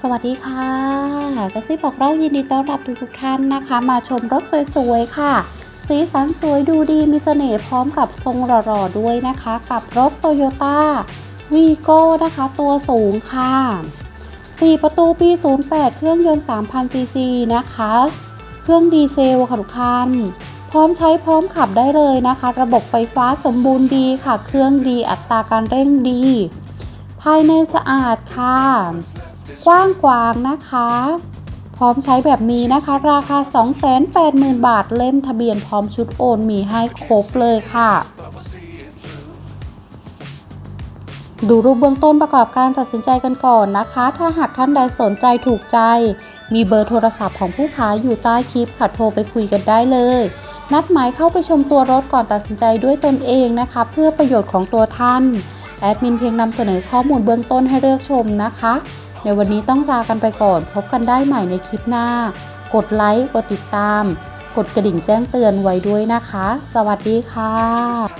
สวัสดีค่ะกระซิบบอกเรายินดีต้อนรับทุกทุกท่านนะคะ มาชมรถสวยๆค่ะ สีสันสวยดูดีมีเสน่ห์พร้อมกับทรงหล่อๆด้วยนะคะ กับรถโตโยต้าวีโก้นะคะ ตัวสูงค่ะ 4 ประตูปี 08 เครื่องยนต์ 3,000 ซีซีนะคะ เครื่องดีเซลค่ะทุกท่านพร้อมใช้พร้อมขับได้เลยนะคะ ระบบไฟฟ้าสมบูรณ์ดีค่ะ เครื่องดีอัตราการเร่งดี ภายในสะอาดค่ะ กว้างกวางนะคะ พร้อมใช้แบบนี้นะคะ ราคา 280,000 บาทเล่มทะเบียนพร้อมชุดโอนมีให้ครบเลยค่ะ ดูรูปเบื้องต้นประกอบการตัดสินใจกันก่อนนะคะ ถ้าหากท่านใดสนใจถูกใจ มีเบอร์โทรศัพท์ของผู้ขายอยู่ใต้คลิปค่ะโทรไปคุยกันได้เลยนัดหมายเข้าไปชมตัวรถก่อนตัดสินใจด้วยตนเองนะคะ เพื่อประโยชน์ของตัวท่าน แอดมินเพียงนำเสนอข้อมูลเบื้องต้นให้เลือกชมนะคะ ในวันนี้ต้องลากันไปก่อน พบกันได้ใหม่ในคลิปหน้า กดไลค์กดติดตาม กดกระดิ่งแจ้งเตือนไว้ด้วยนะคะ สวัสดีค่ะ